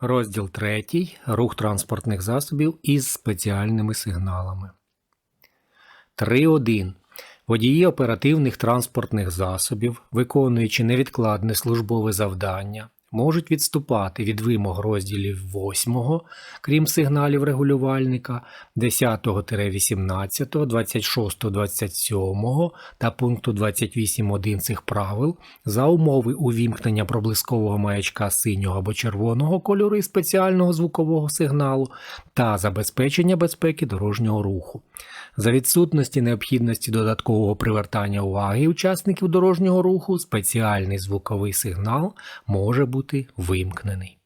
Розділ 3. Рух транспортних засобів із спеціальними сигналами. 3.1. Водії оперативних транспортних засобів, виконуючи невідкладне службове завдання, можуть відступати від вимог розділів 8, крім сигналів регулювальника, 10-18, 26, 27 та пункту 28.1 цих правил за умови увімкнення проблискового маячка синього або червоного кольору і спеціального звукового сигналу та забезпечення безпеки дорожнього руху. За відсутності необхідності додаткового привертання уваги учасників дорожнього руху спеціальний звуковий сигнал може бути вимкнений.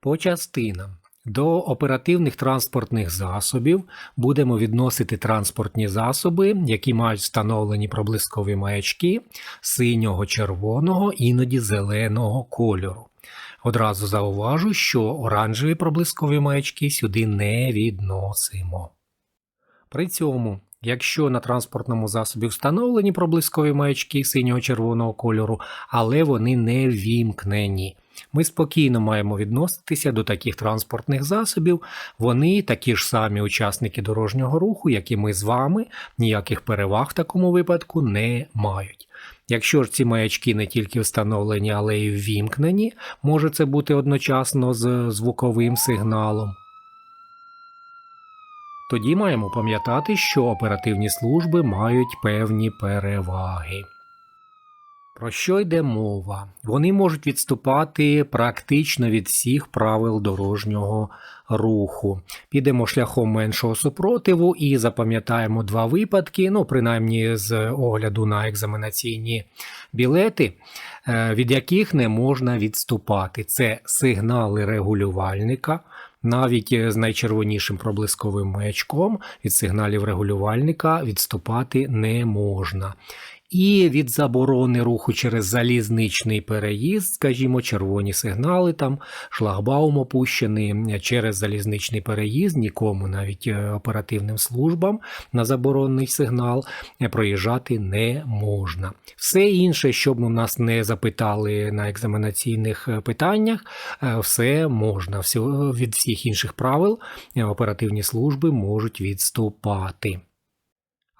По частинам. До оперативних транспортних засобів будемо відносити транспортні засоби, які мають встановлені проблискові маячки синього, червоного, іноді зеленого кольору. Одразу зауважу, що оранжеві проблискові маячки сюди не відносимо. При цьому, якщо на транспортному засобі встановлені проблискові маячки синього червоного кольору, але вони не вімкнені, ми спокійно маємо відноситися до таких транспортних засобів. Вони такі ж самі учасники дорожнього руху, як і ми з вами, ніяких переваг в такому випадку не мають. Якщо ж ці маячки не тільки встановлені, але й ввімкнені, може це бути одночасно з звуковим сигналом. Тоді маємо пам'ятати, що оперативні служби мають певні переваги. Про що йде мова? Вони можуть відступати практично від всіх правил дорожнього руху. Підемо шляхом меншого супротиву і запам'ятаємо два випадки, ну, принаймні з огляду на екзаменаційні білети, е, від яких не можна відступати. Це сигнали регулювальника. Навіть з найчервонішим проблисковим маячком від сигналів регулювальника відступати не можна. І від заборони руху через залізничний переїзд, скажімо, червоні сигнали, там шлагбаум опущений через залізничний переїзд, нікому, навіть е, оперативним службам на заборонений сигнал е, проїжджати не можна. Все інше, щоб у нас не запитали на екзаменаційних е, питаннях, все можна. Від всіх інших правил оперативні служби можуть відступати.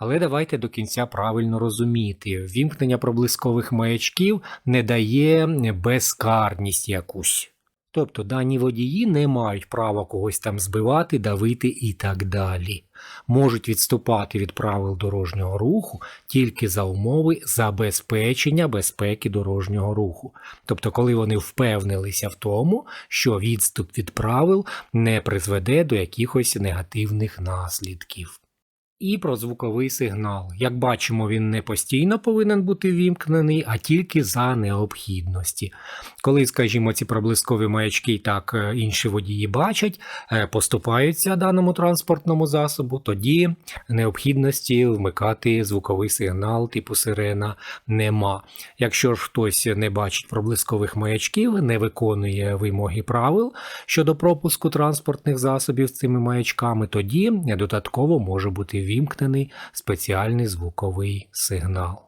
Але давайте до кінця правильно розуміти, ввімкнення проблискових маячків не дає безкарність якусь. Тобто дані водії не мають права когось там збивати, давити і так далі. Можуть відступати від правил дорожнього руху тільки за умови забезпечення безпеки дорожнього руху. Тобто, коли вони впевнилися в тому, що відступ від правил не призведе до якихось негативних наслідків. І про звуковий сигнал. Як бачимо, він не постійно повинен бути вімкнений, а тільки за необхідності. Коли, скажімо, ці проблискові маячки так е, інші водії бачать, е, поступаються даному транспортному засобу, тоді необхідності вмикати звуковий сигнал типу сирена нема. Якщо ж хтось не бачить проблискових маячків, не виконує вимоги правил щодо пропуску транспортних засобів з цими маячками, тоді додатково може бути вімкнений спеціальний звуковий сигнал.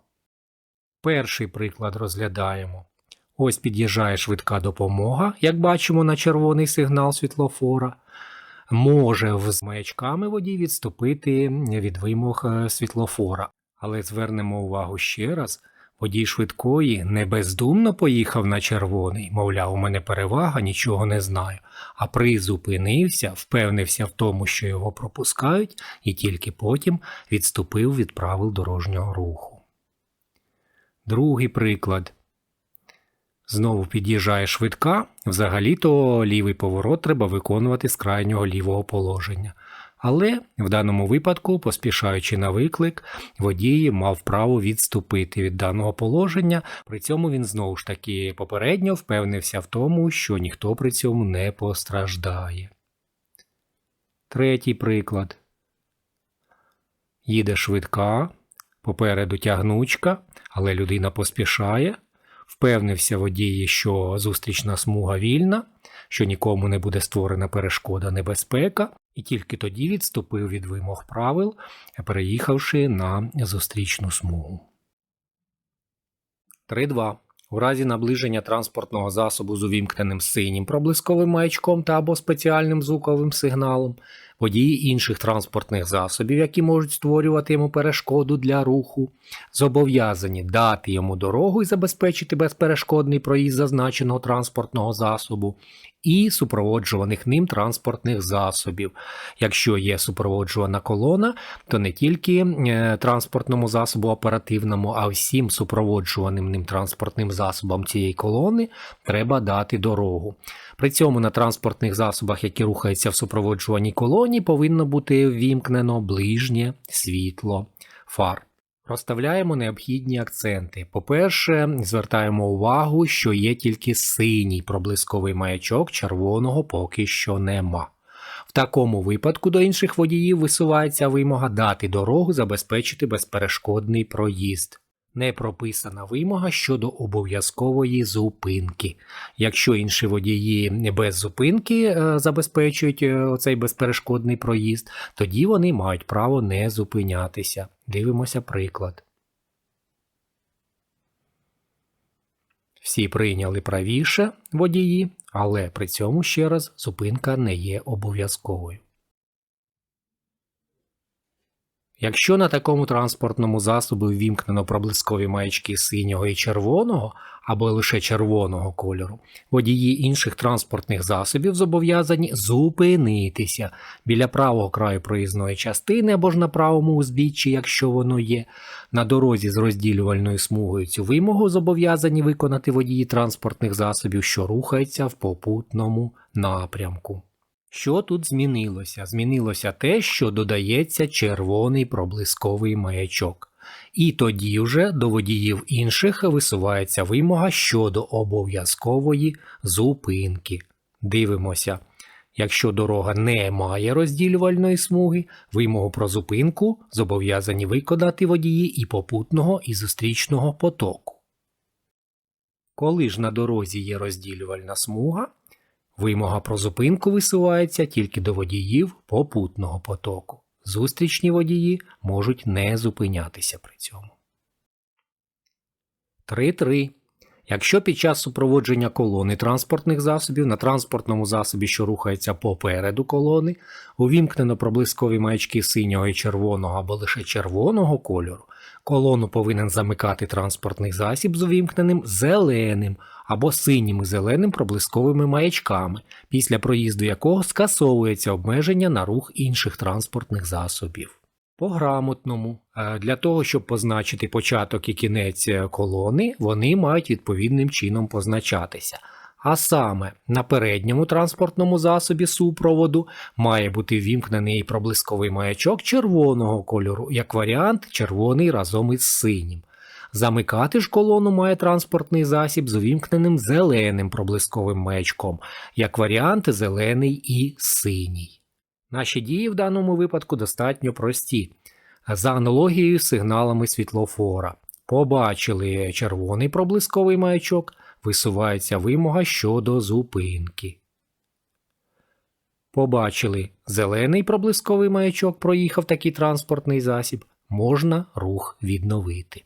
Перший приклад розглядаємо. Ось під'їжджає швидка допомога, як бачимо на червоний сигнал світлофора. Може з маячками водій відступити від вимог е, світлофора. Але звернемо увагу ще раз: водій швидкої не бездумно поїхав на червоний, мовляв, у мене перевага, нічого не знаю, а призупинився, впевнився в тому, що його пропускають, і тільки потім відступив від правил дорожнього руху. Другий приклад. Знову під'їжджає швидка, взагалі-то лівий поворот треба виконувати з крайнього лівого положення. Але в даному випадку, поспішаючи на виклик, водій мав право відступити від даного положення. При цьому він знову ж таки попередньо впевнився в тому, що ніхто при цьому не постраждає. Третій приклад. Їде швидка, попереду тягнучка, але людина поспішає. Впевнився водій, що зустрічна смуга вільна, що нікому не буде створена перешкода небезпека, і тільки тоді відступив від вимог правил, переїхавши на зустрічну смугу. 3.2. У разі наближення транспортного засобу з увімкненим синім проблисковим маячком та або спеціальним звуковим сигналом, водії інших транспортних засобів, які можуть створювати йому перешкоду для руху, зобов'язані дати йому дорогу і забезпечити безперешкодний проїзд зазначеного транспортного засобу і супроводжуваних ним транспортних засобів. Якщо є супроводжувана колона, то не тільки е, транспортному засобу оперативному, а всім супроводжуваним ним транспортним засобам цієї колони треба дати дорогу. При цьому на транспортних засобах, які рухаються в супроводжуваній колоні, повинно бути ввімкнено ближнє світло фар. Розставляємо необхідні акценти. По-перше, звертаємо увагу, що є тільки синій проблисковий маячок, червоного поки що нема. В такому випадку до інших водіїв висувається вимога дати дорогу забезпечити безперешкодний проїзд. Не прописана вимога щодо обов'язкової зупинки. Якщо інші водії без зупинки е, забезпечують е, оцей безперешкодний проїзд, тоді вони мають право не зупинятися. Дивимося приклад. Всі прийняли правіше водії, але при цьому ще раз зупинка не є обов'язковою. Якщо на такому транспортному засобі ввімкнено проблискові маячки синього і червоного або лише червоного кольору, водії інших транспортних засобів зобов'язані зупинитися біля правого краю проїзної частини або ж на правому узбіччі, якщо воно є, на дорозі з розділювальною смугою цю вимогу зобов'язані виконати водії транспортних засобів, що рухаються в попутному напрямку. Що тут змінилося? Змінилося те, що додається червоний проблисковий маячок. І тоді вже до водіїв інших висувається вимога щодо обов'язкової зупинки. Дивимося. Якщо дорога не має розділювальної смуги, вимогу про зупинку зобов'язані виконати водії і попутного і зустрічного потоку. Коли ж на дорозі є розділювальна смуга, Вимога про зупинку висувається тільки до водіїв попутного потоку. Зустрічні водії можуть не зупинятися при цьому. 3.3. Якщо під час супроводження колони транспортних засобів на транспортному засобі, що рухається попереду колони, увімкнено проблискові маячки синього і червоного або лише червоного кольору, колону повинен замикати транспортний засіб з увімкненим зеленим або синім і зеленим проблисковими маячками, після проїзду якого скасовується обмеження на рух інших транспортних засобів. По грамотному, е, для того, щоб позначити початок і кінець е, колони, вони мають відповідним чином позначатися. А саме на передньому транспортному засобі супроводу має бути вімкнений проблисковий маячок червоного кольору, як варіант червоний разом із синім. Замикати ж колону має транспортний засіб з увімкненим зеленим проблисковим маячком, як варіант зелений і синій. Наші дії в даному випадку достатньо прості. За аналогією з сигналами світлофора. Побачили червоний проблисковий маячок, висувається вимога щодо зупинки. Побачили зелений проблисковий маячок, проїхав такий транспортний засіб, можна рух відновити.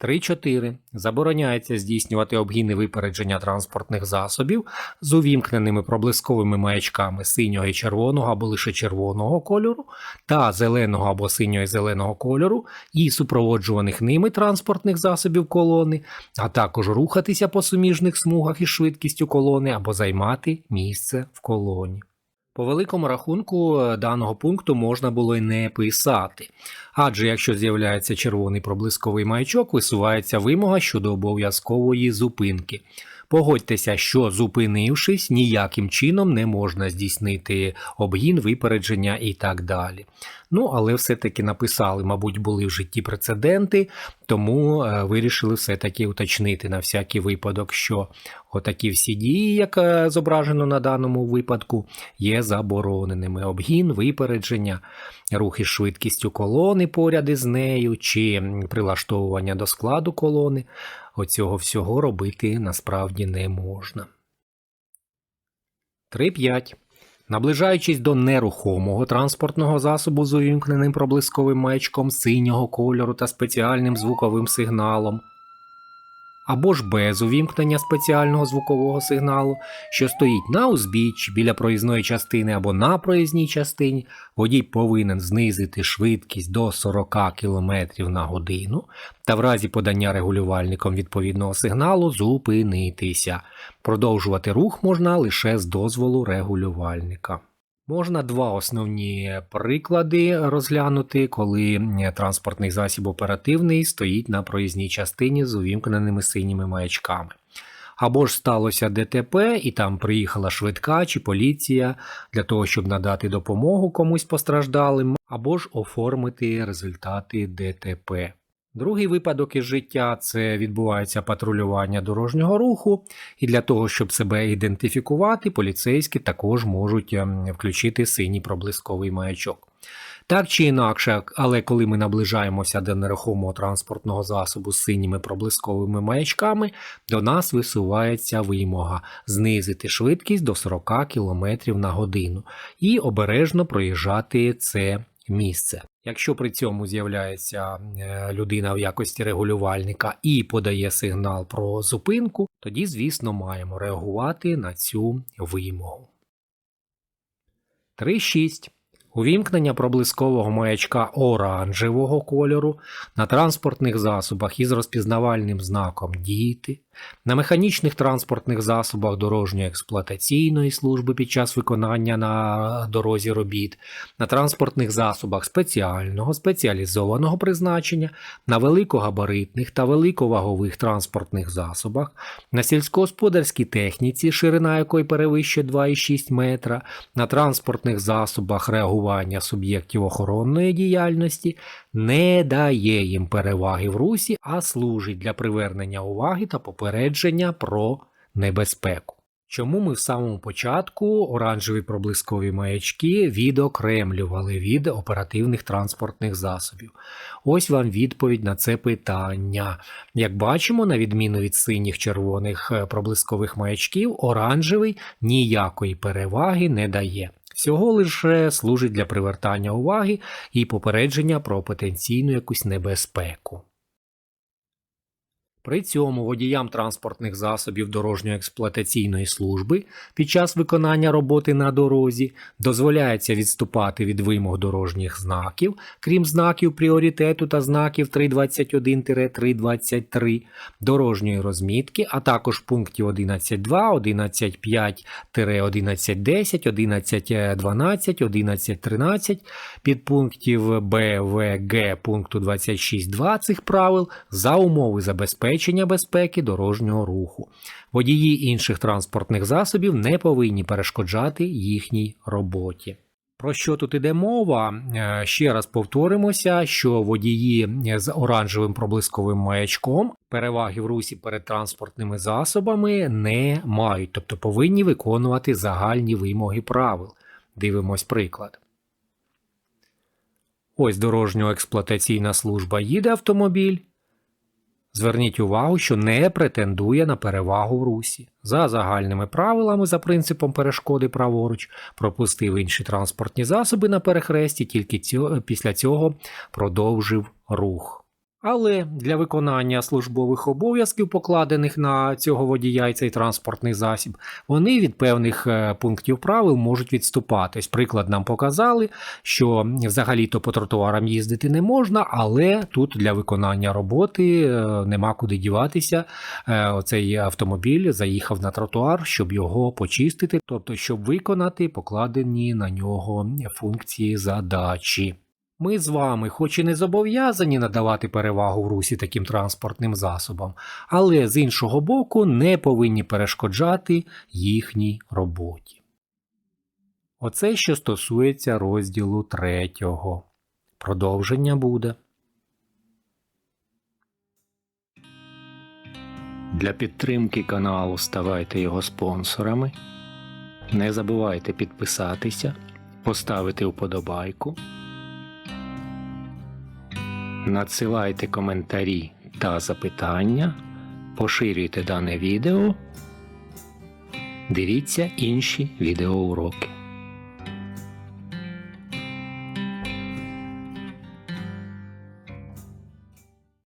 3.4. Забороняється здійснювати обгіни випередження транспортних засобів з увімкненими проблисковими маячками синього і червоного або лише червоного кольору та зеленого або синього і зеленого кольору і супроводжуваних ними транспортних засобів колони, а також рухатися по суміжних смугах із швидкістю колони або займати місце в колоні. По великому рахунку е, даного пункту можна було й не писати, адже якщо з'являється червоний проблисковий маячок, висувається вимога щодо обов'язкової зупинки. Погодьтеся, що зупинившись, ніяким чином не можна здійснити обгін, випередження і так далі. Ну, але все-таки написали, мабуть, були в житті прецеденти, тому е, вирішили все-таки уточнити на всякий випадок, що отакі всі дії, як е, зображено на даному випадку, є забороненими. Обгін, випередження, рухи швидкістю колони поряд із нею, чи прилаштовування до складу колони. Оцього всього робити насправді не можна. 3.5. Наближаючись до нерухомого транспортного засобу з увімкненим проблисковим маячком синього кольору та спеціальним звуковим сигналом, або ж без увімкнення спеціального звукового сигналу, що стоїть на узбіччі біля проїзної частини або на проїзній частині, водій повинен знизити швидкість до 40 км на годину та в разі подання регулювальником відповідного сигналу зупинитися. Продовжувати рух можна лише з дозволу регулювальника. Можна два основні приклади розглянути, коли е, транспортний засіб оперативний стоїть на проїзній частині з увімкненими синіми маячками. Або ж сталося ДТП, і там приїхала швидка чи поліція для того, щоб надати допомогу комусь постраждалим, або ж оформити результати ДТП. Другий випадок із життя це відбувається патрулювання дорожнього руху, і для того, щоб себе ідентифікувати, поліцейські також можуть ем, включити синій проблисковий маячок. Так чи інакше, але коли ми наближаємося до нерухомого транспортного засобу з синіми проблисковими маячками, до нас висувається вимога знизити швидкість до 40 км на годину і обережно проїжджати це місце. Якщо при цьому з'являється е, людина в якості регулювальника і подає сигнал про зупинку, тоді, звісно, маємо реагувати на цю вимогу. 3.6. Увімкнення проблискового маячка оранжевого кольору на транспортних засобах із розпізнавальним знаком Діти, на механічних транспортних засобах дорожньо-експлуатаційної служби під час виконання на дорозі робіт, на транспортних засобах спеціального спеціалізованого призначення, на великогабаритних та великовагових транспортних засобах, на сільськогосподарській техніці, ширина якої перевищує 2,6 метра, на транспортних засобах реагування суб'єктів охоронної діяльності не дає їм переваги в русі, а служить для привернення уваги та попередження про небезпеку. Чому ми в самому початку оранжеві проблискові маячки відокремлювали від оперативних транспортних засобів? Ось вам відповідь на це питання. Як бачимо, на відміну від синіх червоних е, проблискових маячків, оранжевий ніякої переваги не дає. Всього лише служить для привертання уваги і попередження про потенційну якусь небезпеку. При цьому водіям транспортних засобів дорожньо-експлуатаційної служби під час виконання роботи на дорозі дозволяється відступати від вимог дорожніх знаків, крім знаків пріоритету та знаків 321-323, дорожньої розмітки, а також пунктів 11.2, 11.5-1110, 11.12, 11.13, підпунктів Б, В, Г пункту 26.2 цих правил за умови забезпечення забезпечення безпеки дорожнього руху. Водії інших транспортних засобів не повинні перешкоджати їхній роботі. Про що тут іде мова? Е, Ще раз повторимося, що водії з оранжевим проблисковим маячком переваги в русі перед транспортними засобами не мають, тобто повинні виконувати загальні вимоги правил. Дивимось приклад. Ось дорожньо-експлуатаційна служба їде автомобіль. Зверніть увагу, що не претендує на перевагу в русі. За загальними правилами, за принципом перешкоди праворуч, пропустив інші транспортні засоби на перехресті, тільки цього, після цього продовжив рух. Але для виконання службових обов'язків, покладених на цього водія і цей транспортний засіб, вони від певних е, пунктів правил можуть відступатись. Приклад нам показали, що взагалі-то по тротуарам їздити не можна, але тут для виконання роботи е, нема куди діватися. Е, Оцей автомобіль заїхав на тротуар, щоб його почистити, тобто щоб виконати покладені на нього функції задачі. Ми з вами, хоч і не зобов'язані надавати перевагу в русі таким транспортним засобам, але з іншого боку не повинні перешкоджати їхній роботі. Оце що стосується розділу третього. Продовження буде. Для підтримки каналу ставайте його спонсорами. Не забувайте підписатися, поставити вподобайку. Надсилайте коментарі та запитання, поширюйте дане відео, дивіться інші відеоуроки.